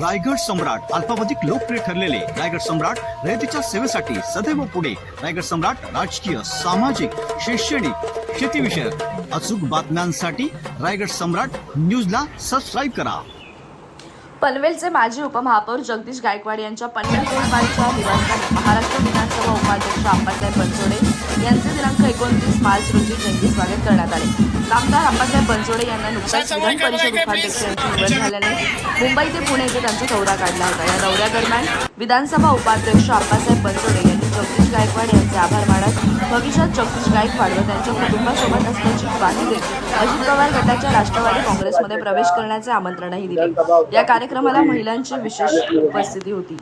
रायगड सम्राट अल्पावधिक लोकप्रिय ठरलेले रायगड सम्राट रयतेच्या सेवेसाठी सदैव पुढे. रायगड सम्राट राजकीय सामाजिक शैक्षणिक शेतीविषयक अचूक बातम्यांसाठी रायगड सम्राट न्यूजला सबस्क्राईब करा. पनवेलचे माजी उपमहापौर जगदीश गायकवाड यांच्या पनवेल निवासस्थानी महाराष्ट्र विधानसभा उपाध्यक्ष आप्पासाहेब बनसोडे यांचे दिनांक एकोणतीस मार्च रोजी जयंती स्वागत करण्यात आले. नामदार आप्पासाहेब बनसोडे यांना नुकताच विधान परिषद उपाध्यक्ष यांची निवड झाल्याने मुंबई ते पुणे येथे त्यांचा दौरा काढला होता. या दौऱ्यादरम्यान विधानसभा उपाध्यक्ष आप्पासाहेब बनसोडे यांनी जगदीश गायकवाड यांचे आभार मानत भविष्यात जगदीश गायकवाड व त्यांच्या कुटुंबासोबत असल्याची ग्वाही देत अजित पवार गटाच्या राष्ट्रवादी काँग्रेसमध्ये प्रवेश करण्याचे आमंत्रणही दिले. या कार्यक्रमाला महिलांची विशेष उपस्थिती होती.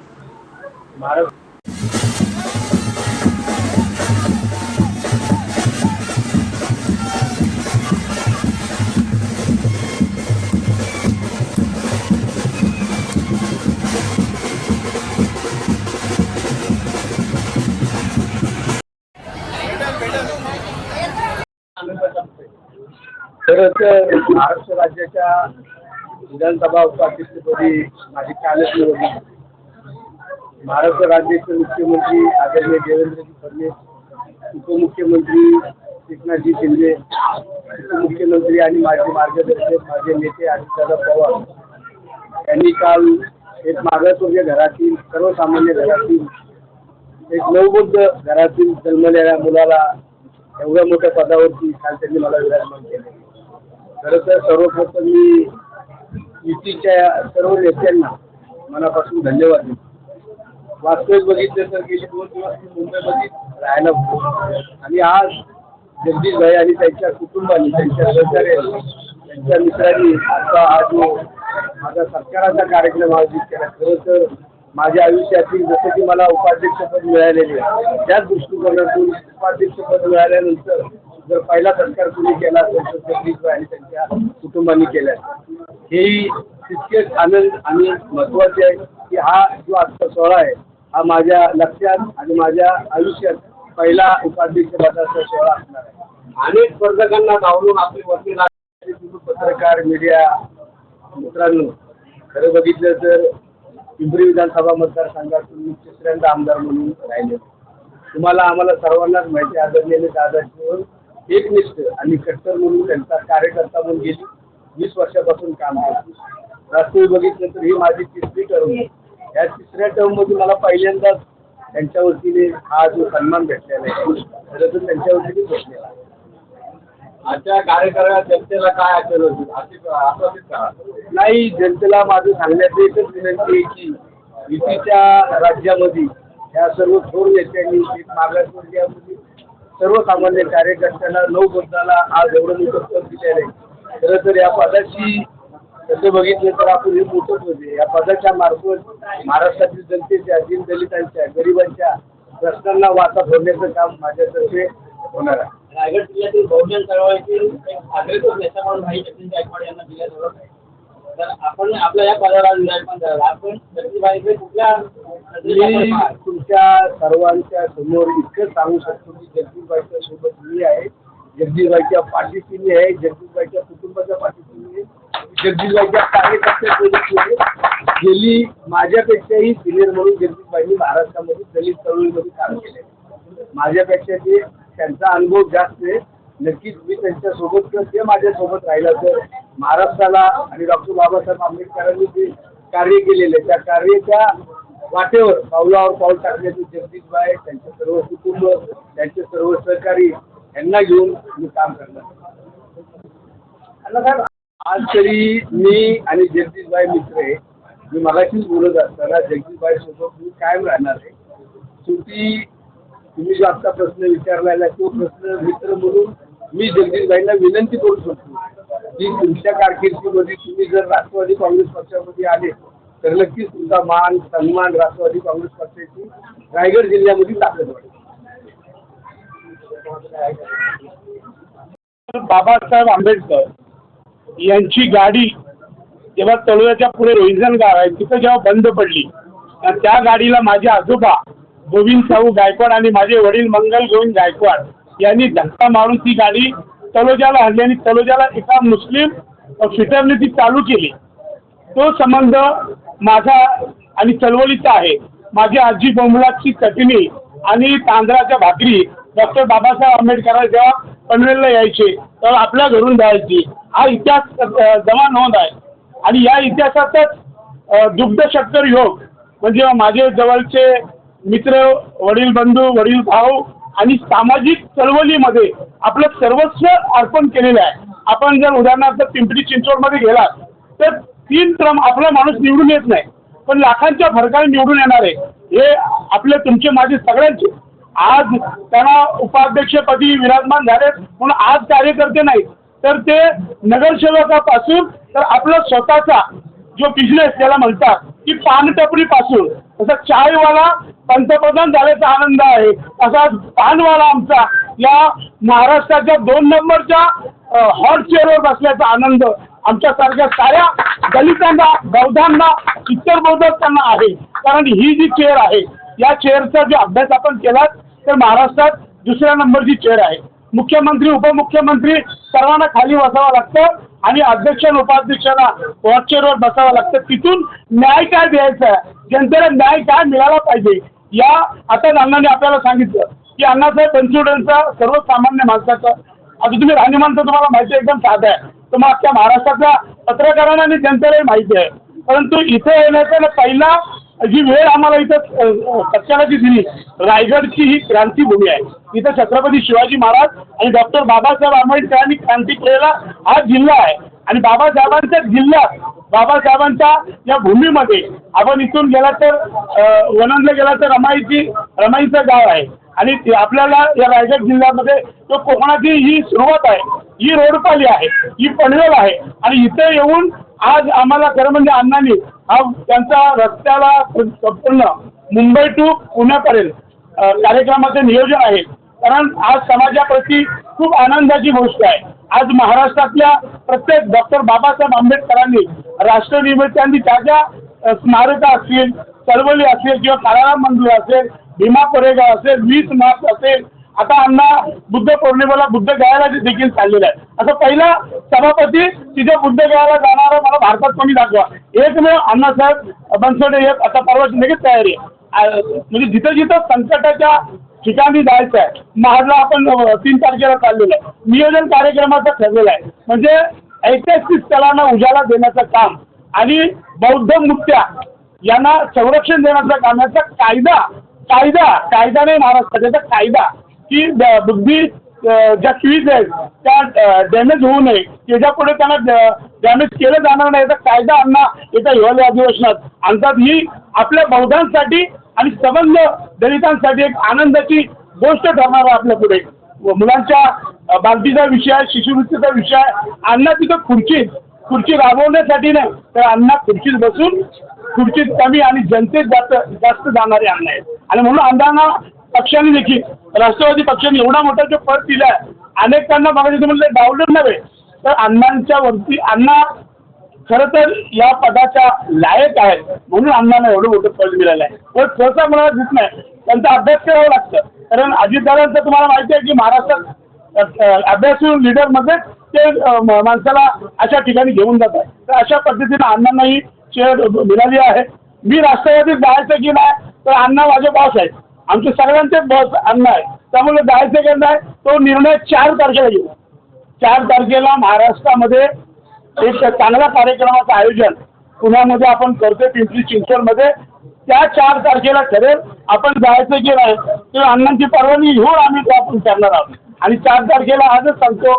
महाराष्ट्र राज्याच्या विधानसभा उपाध्यक्षपदी माझी कालच निवड महाराष्ट्र राज्याचे मुख्यमंत्री आदरणीय देवेंद्रजी फडणवीस उपमुख्यमंत्री एकनाथजी शिंदे उपमुख्यमंत्री आणि माझे मार्गदर्शक माझे नेते अजितदादा पवार यांनी काल एक मागासवर्गीय घरातील सर्वसामान्य घरातील एक नवबुद्ध घरातील जन्मलेल्या मुलाला एवढ्या मोठ्या पदावरती काल त्यांनी मला विराजमान केले. खरं तर सर्वप्रथम मी युतीच्या सर्व नेत्यांना मनापासून धन्यवाद देतो. वास्तविक बघितलं तर गेले दोन दिवस मी मुंबईमध्ये राहायला होतो. आणि आज जगदीश भाई आणि त्यांच्या कुटुंबाने त्यांच्या सहकार्याने त्यांच्या मित्रांनी आता हा जो माझा सरकाराचा कार्यक्रम आयोजित केला खरं तर माझ्या आयुष्यातील जसं की मला उपाध्यक्षपद मिळालेले आहे, त्याच दृष्टिकोनातून उपाध्यक्षपद मिळाल्यानंतर जर पहिला सत्कार कुणी केला असेल तर जगदीश आणि त्यांच्या कुटुंबांनी केला हेही तितकेच आनंद आणि महत्त्वाचे आहे की हा जो आजचा सोहळा आहे हा माझ्या लक्षात आणि माझ्या आयुष्यात पहिला उपाध्यक्ष पदाचा सोहळा असणार आहे. अनेक स्पर्धकांना धावून आपले वकील पत्रकार मीडिया मित्रांनो खरं बघितलं तर पिंपरी विधानसभा मतदारसंघातून मी तिसऱ्यांदा आमदार म्हणून राहिले. तुम्हाला आम्हाला सर्वांनाच माहिती आहे, आदरणीय दादाजीवर एकनिष्ठ आणि कट्टर म्हणून त्यांचा कार्यकर्ता म्हणून गेली. वीस वर्षापासून काम करतो. वास्तविक बघितलं तर ही माझी तिसरी टर्म या तिसऱ्या टर्ममध्ये मला पहिल्यांदाच त्यांच्या वतीने हा जो सन्मान भेटलेला आहे खरं तर त्यांच्या वतीने भेटलेला आहे. आजच्या कार्यक्रमात जनतेला काय असेल आश्वासित करा. नाही जनतेला माझं सांगण्यात एकच विनंती आहे की युतीच्या राज्यामध्ये या सर्व थोर नेत्यांनी मागासवर्गीयामध्ये सर्वसामान्य कार्यकर्त्यांना नऊ पदाला आज एवढं मोठं दिलेलं आहे. खरं तर या पदाची तसं बघितलं तर आपण हे मोठंच होते या पदाच्या मार्फत महाराष्ट्रातील जनतेच्या दीनदलितांच्या गरिबांच्या प्रश्नांना वाचा फोडण्याचं काम माझ्यातर्फे होणार आहे. रायगड जिल्ह्यातील बहुजन चळवळीतील एक अग्रेसर नेता म्हणून भाई जतीन गायकवाड यांना दिल्या जात आहे तर आपण आपल्या या पदाला विराजमान आपण कुठल्या मी पाहाल? तुमच्या सर्वांच्या समोर इतकं सांगू शकतो की जगदीशबाईच्या सोबत मी आहे जगदीशबाईच्या पाठीशी मी आहे जगदीशबाईच्या कुटुंबाच्या पाठीशी मी आहे जगदीशबाईच्या कार्यकर्त्यासोबत मी आहे गेली माझ्यापेक्षाही सिनियर म्हणून जगदीशबाईंनी महाराष्ट्रामध्ये दलित चळवळीमध्ये काम केले माझ्यापेक्षा ते त्यांचा अनुभव जास्त आहे नक्कीच मी त्यांच्यासोबत किंवा ते माझ्यासोबत राहिला तर महाराष्ट्राला आणि डॉक्टर बाबासाहेब आंबेडकरांनी जे कार्य केलेले त्या कार्याच्या वाटेवर पावलावर पाऊल टाकण्याचे जगदीशबाई त्यांचे सर्व कुटुंब त्यांचे सर्व सहकारी यांना घेऊन मी काम करणार आज तरी मी आणि जगदीशबाई मित्र आहे. मी मगाशीच बोलत असताना जगदीशबाई सोबत मी कायम राहणार आहे. शेवटी तुम्ही जो आता प्रश्न विचारलेला तो प्रश्न मित्र म्हणून मी जगदीशबाईंना विनंती करू शकतो. की तुमच्या कारकिर्दीमध्ये तुम्ही जर राष्ट्रवादी काँग्रेस पक्षामध्ये आले तर नक्कीच तुमचा मान सन्मान राष्ट्रवादी काँग्रेस पक्षाची रायगड जिल्ह्यामध्ये ताकद वाढेल. बाबासाहेब आंबेडकर यांची गाडी जेव्हा तळोद्याच्या पुढे रोहिजन गाव आहे तिथं जेव्हा बंद पडली त्या गाडीला माझे आजोबा गोविंद साहू गायकवाड आणि माझे वडील मंगल गोविंद गायकवाड यांनी धक्का मारून ती गाडी तलोजाला हल्ली आणि तलोजाला एका मुस्लिम फिटरने ती चालू केली. तो संबंध माझा आणि चळवळीचा आहे. माझी आजी बोंबलाची चटणी आणि तांदळाच्या भाकरी डॉक्टर बाबासाहेब आंबेडकर जेव्हा पनवेलला यायचे तेव्हा आपल्या घरून जायची. हा इतिहास जमा नोंद आहे. आणि या इतिहासातच दुग्ध शक्कर योग म्हणजे माझे जवळचे मित्र वडील बंधू वडील भाऊ आणि सामाजिक चळवळीमध्ये आपलं सर्वस्व अर्पण केलेलं आहे. आपण जर उदाहरणार्थ पिंपरी चिंचवडमध्ये गेलात तर तीन क्रम आपला माणूस निवडून येत नाही. पण लाखांच्या फरकाने निवडून येणार आहे. हे आपले तुमचे माझे सगळ्यांचे. आज त्यांना उपाध्यक्षपदी विराजमान झालेत म्हणून आज कार्यकर्ते नाहीत. तर ते नगरसेवकापासून तर आपला स्वतःचा जो बिझनेस त्याला म्हणतात की पानटपरी पासून तसा चायवाला पंतप्रधान झाल्याचा आनंद आहे. असा पानवाला आमचा या महाराष्ट्राच्या दोन नंबरच्या हॉट चेअरवर बसल्याचा आनंद आमच्यासारख्या साऱ्या दलितांना बौद्धांना इतर बौद्धांना आहे. कारण ही जी चेअर आहे या चेअरचा जो अभ्यास आपण केलात तर महाराष्ट्रात दुसऱ्या नंबरची चेअर आहे. मुख्यमंत्री उपमुख्यमंत्री सर्वांना खाली बसावं लागतं. आणि अध्यक्ष आणि उपाध्यक्षांना वॉचचेअरवर बसावं लागतं. तिथून न्याय काय द्यायचा? आहे जनतेला न्याय काय मिळाला पाहिजे? या आता अण्णांनी आपल्याला सांगितलं की अण्णासाहेब बनसोडेंचा सर्वसामान्य माणसाचं आता तुम्ही राहणीमान तर तुम्हाला माहिती एकदम साधा आहे. तर मग अख्ख्या महाराष्ट्रातल्या पत्रकारांना आणि जनतेलाही माहिती आहे. परंतु इथे येण्याचा ना पहिला जी वेळ आम्हाला इथं अ, पक्षाला जी दिली रायगडची ही क्रांतीभूमी आहे. इथं छत्रपती शिवाजी महाराज आणि डॉक्टर बाबासाहेब आंबेडकरांनी क्रांती केलेला हा जिल्हा आहे. आणि बाबासाहेबांच्या जिल्ह्यात बाबासाहेबांच्या या भूमीमध्ये आपण इथून गेला तर अ, वनंदला गेला तर रमाईची रमाईचं गाव आहे. आणि ते आपल्याला या रायगड जिल्ह्यामध्ये तो कोकणाची ही सुरुवात आहे. ही रोडपाली आहे ही पनवेल आहे. आणि इथे येऊन आज आम्हाला खरं म्हणजे अण्णांनी हा त्यांचा रस्त्याला संपूर्ण मुंबई टू पुण्यापर्यंत अ, कार्यक्रमाचं नियोजन आहे. कारण आज समाजाप्रती खूप आनंदाची गोष्ट आहे. आज महाराष्ट्रातल्या प्रत्येक डॉक्टर बाबासाहेब आंबेडकरांनी राष्ट्रनिमित्तांनी त्या ज्या अ, स्मारकं असतील चळवळी असेल किंवा काळाराम मंदिर असेल भीमा कोरेगाव असेल वीस मार्च असेल आता अण्णा बुद्ध पौर्णिमेला बुद्ध गयाला देखील चाललेलं आहे. असं पहिला सभापती तिथे बुद्ध गयाला जाणारा मला भारतात कोणी दाखवा. एकमेव अण्णासाहेब बनसोडे येत आता परवाची लगेच तयारी आहे. म्हणजे जिथं जिथं संकटाच्या ठिकाणी जायचं आहे महाडला आपण तीन तारखेला चाललेलं आहे. नियोजन कार्यक्रमाचं ठरलेलं आहे. म्हणजे ऐतिहासिक स्थळांना उजाला देण्याचं काम आणि बौद्ध मुक्त्या यांना संरक्षण देण्याचं काम याचा कायदा कायदा कायदा नाही महाराष्ट्राचा त्याचा कायदा की बुद्धी ज्या क्वीज आहेत त्या डॅमेज होऊ नये. त्याच्यापुढे त्यांना डॅमेज केलं जाणार नाही याचा कायदा अण्णा एका हिवाळी अधिवेशनात. आणतात ही आपल्या बौद्धांसाठी आणि सबंध दलितांसाठी एक आनंदाची गोष्ट ठरणार आहे आपल्या पुढे. मुलांच्या बालतीचा विषय आहे विषय आहे. अण्णा तिथं खुर्चीत खुर्ची राबवण्यासाठी नाही तर अण्णा खुर्चीत बसून खुर्चीत कमी आणि जनतेत जास्त जास्त जाणारे अण्णा आहेत. आणि म्हणून अण्णांना पक्षाने देखील राष्ट्रवादी पक्षाने एवढा मोठा जो पद दिला आहे अनेकांना बघायचं म्हणलं डावलून नव्हे तर अण्णांच्या वरती अण्णा खरं तर या पदाच्या लायक आहेत म्हणून अण्णांना एवढं मोठं पद मिळालं आहे. पण सहसा मला दिसत नाही त्यांचा अभ्यास करावा लागतं. कारण अजितदारांचं तुम्हाला माहिती आहे की महाराष्ट्रात अभ्यास अ, अभ्यासू लीडरमध्ये ते माणसाला अशा ठिकाणी घेऊन जात आहे तर अशा पद्धतीनं अण्णांनाही चेअर मिळाली आहे. मी राष्ट्रवादीत जायचं की नाही तर अण्णा माझे बॉस आहेत. आमचे सगळ्यांचे बॉस अण्णा आहे त्यामुळे जायचं की नाही तो निर्णय चार तारखेला घेऊ. चार तारखेला महाराष्ट्रामध्ये एक चांगल्या कार्यक्रमाचं आयोजन पुण्यामध्ये आपण करतोय पिंपरी चिंचवडमध्ये. त्या चार तारखेला ठरेल. आपण जायचं की नाही ते अण्णांची परवानगी घेऊन आम्ही ते आपण करणार आहोत. आणि चार तारखेला आजच सांगतो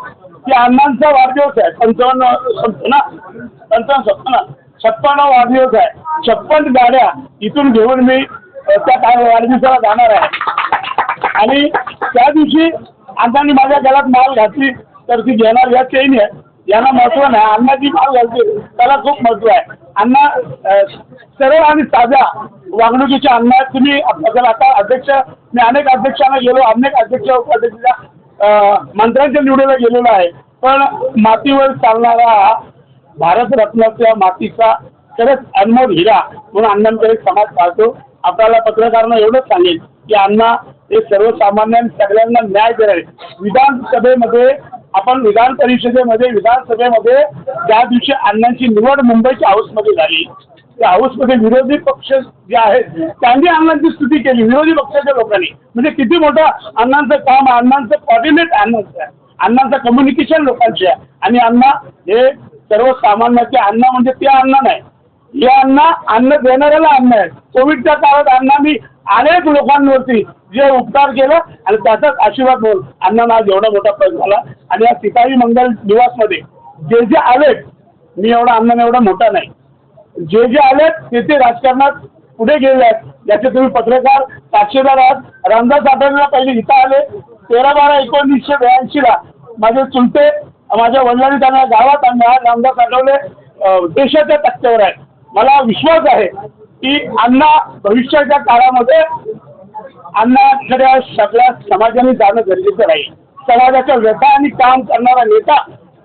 की अण्णांचा वाढदिवस आहे. पंचावन्न संपतो ना? पंचावन्न संपतो ना? छप्पन्न वाढदिवस आहे. छप्पन गाड्या इथून घेऊन मी त्या वाढदिवसाला जाणार आहे. आणि त्या दिवशी अण्णांनी माझ्या गळ्यात माल घातली तर ती घेणार या चैन आहे. यांना महत्त्व नाही. अण्णाची माल घालते त्याला खूप महत्त्व आहे. अण्णा सरळ आणि ताज्या वागणुकीचे अण्णा आहेत. तुम्ही जर आता अध्यक्ष मी अनेक अध्यक्षांना गेलो अनेक अध्यक्ष उपाध्यक्षाच्या मंत्र्यांच्या निवडीला गेलेलो आहे. पण मातीवर चालणारा हा भारतरत्नाच्या मातीचा खरंच अनमोल हिरा म्हणून अण्णांकडे समाज पाहतो. आपल्याला पत्रकारांना एवढंच सांगेल की अण्णा हे सर्वसामान्य सगळ्यांना न्याय देणारे विधानसभेमध्ये आपण विधान परिषदेमध्ये विधानसभेमध्ये ज्या दिवशी अण्णांची निवड मुंबईच्या हाऊसमध्ये झाली त्या हाऊसमध्ये विरोधी पक्ष जे आहेत त्यांनी अण्णांची स्तुती केली विरोधी पक्षाच्या लोकांनी. म्हणजे किती मोठं अण्णांचं काम अण्णांचं कॉर्डिनेट अण्णांचं आहे. अण्णांचं कम्युनिकेशन लोकांचे आहे. आणि अण्णा हे सर्वसामान्याचे अण्णा म्हणजे ते अण्णा नाही यांना अन्न देणाऱ्याला अन्न आहे. कोविडच्या काळात अण्णांनी अनेक लोकांवरती जे उपकार केलं आणि त्याचाच आशीर्वाद म्हणून अण्णांना आज एवढा मोठा पद झाला. आणि या सिताई मंगल निवासमध्ये जे जे आलेत मी एवढा अण्णांना एवढा मोठा नाही. जे जे आलेत ते ते राजकारणात पुढे गेले आहेत. याचे तुम्ही पत्रकार साक्षीदार आहात. रामदास आठवलेला पहिले इथं आले. तेरा बारा एकोणीसशे ब्याऐंशीला माझे चुलते माझ्या वडिलांनी त्यांना गावात आणले. आज रामदास आठवले देशाच्या तक्त्यावर आहेत. मला विश्वास आहे की अण्णा भविष्याच्या काळामध्ये अण्णाकडे सगळ्या समाजाने जाणं गरजेचं राहील समाजाच्या व्यथा आणि काम करणारा नेता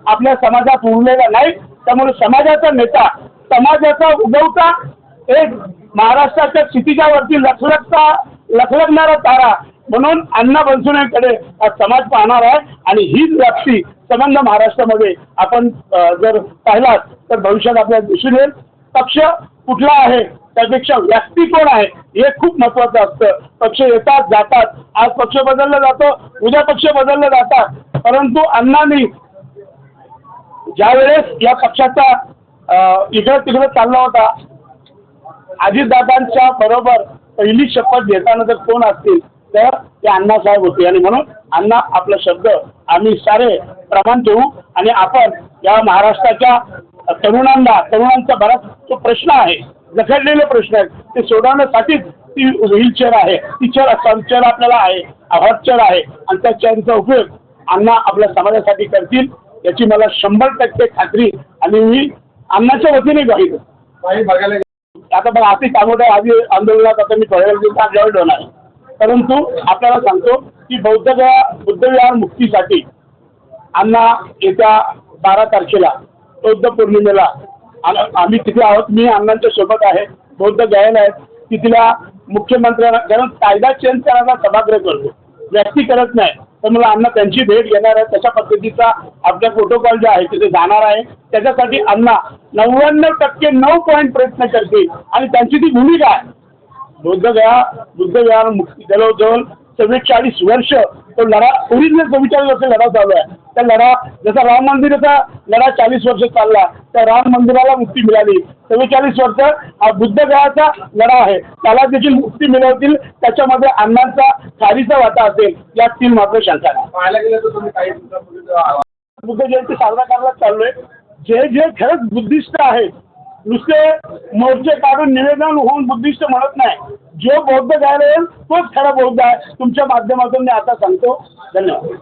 आपल्या समाजात उरलेला नाही. त्यामुळे समाजाचा नेता समाजाचा उगवता एक महाराष्ट्राच्या क्षितिजावरती लखलखता लखलखणारा तारा म्हणून अण्णा बनसोडेकडे हा समाज पाहणार आहे. आणि हीच व्याप्ती संबंध महाराष्ट्रामध्ये आपण जर पाहिलात तर भविष्यात आपल्याला दिसून येईल. पक्ष कुठला आहे? त्यापेक्षा व्यक्ती कोण आहे? हे खूप महत्वाचं असतं. पक्ष येतात जातात. आज पक्ष बदलला जातो उद्या पक्ष बदलला जातात. परंतु अण्णांनी ज्यावेळेस या पक्षाचा इकडं तिकडं चालला होता अजितदादांच्या बरोबर पहिली शपथ घेताना जर कोण असतील तर ते अण्णासाहेब होते. आणि म्हणून अण्णा आपला शब्द आम्ही सारे प्रमाण ठेवू आणि आपण या महाराष्ट्राच्या तरुणांना तरुणांचा बराच जो प्रश्न आहे लखडलेले प्रश्न आहेत ते सोडवण्यासाठीच ती व्हीलचेअर आहे ती चेअर चेअर आपल्याला आहे हॉटचेअर आहे आणि त्या चेअरचा उपयोग अण्णा आपल्या समाजासाठी करतील याची मला शंभर टक्के खात्री आणि मी अण्णाच्या वतीने ग्वाही काही बघायला आता बघा अति कामोठ्या आधी आंदोलनात आता मी पहिल्या दिवसात जॉईन होणार आहे. परंतु आपल्याला सांगतो की बौद्ध बुद्धविहार मुक्तीसाठी अण्णा येत्या बारा तारखेला बौद्ध पौर्णिमेला. आम्ही तिथे आहोत मी अण्णांच्या सोबत आहे बौद्ध गायन आहेत. तिथल्या मुख्यमंत्र्यांना कारण कायदा चेंज करायला सभागृह करतो. व्यक्ती करत नाही. तर मला अण्णा त्यांची भेट घेणार आहे तशा पद्धतीचा आपल्या प्रोटोकॉल जे आहे तिथे जाणार आहे. त्याच्यासाठी अण्णा नव्याण्णव टक्के नऊ पॉईंट प्रयत्न करतील. आणि त्यांची ती भूमिका आहे. बुद्धगया बुद्धविहार मुक्ती जवळजवळ चव्वेचाळीस वर्ष तो लढा ओरिजिनल चव्वेचाळीस वर्ष लढा चालू आहे त्या लढा जसा राम मंदिराचा लढा चाळीस वर्ष चालला. त्या राम मंदिराला मुक्ती मिळाली. चव्वेचाळीस वर्ष हा बुद्धगयाचा लढा आहे. त्याला देखील मुक्ती मिळवतील त्याच्यामध्ये अण्णांचा खारीचा वाटा असेल यात तीन मात्र शंका नाही पाहायला गेलं तर तुम्ही काही दिवसापूर्वी बुद्ध जयंती साजरा करायला चाललोय. जे जे खरंच बुद्धिस्ट आहेत नुसते मोर्चे काढून निवेदन होऊन बुद्धिस्ट म्हणत नाही. जो बौद्ध गायला येईल तोच खरा बौद्ध आहे. तुमच्या माध्यमातून मी आता सांगतो. धन्यवाद.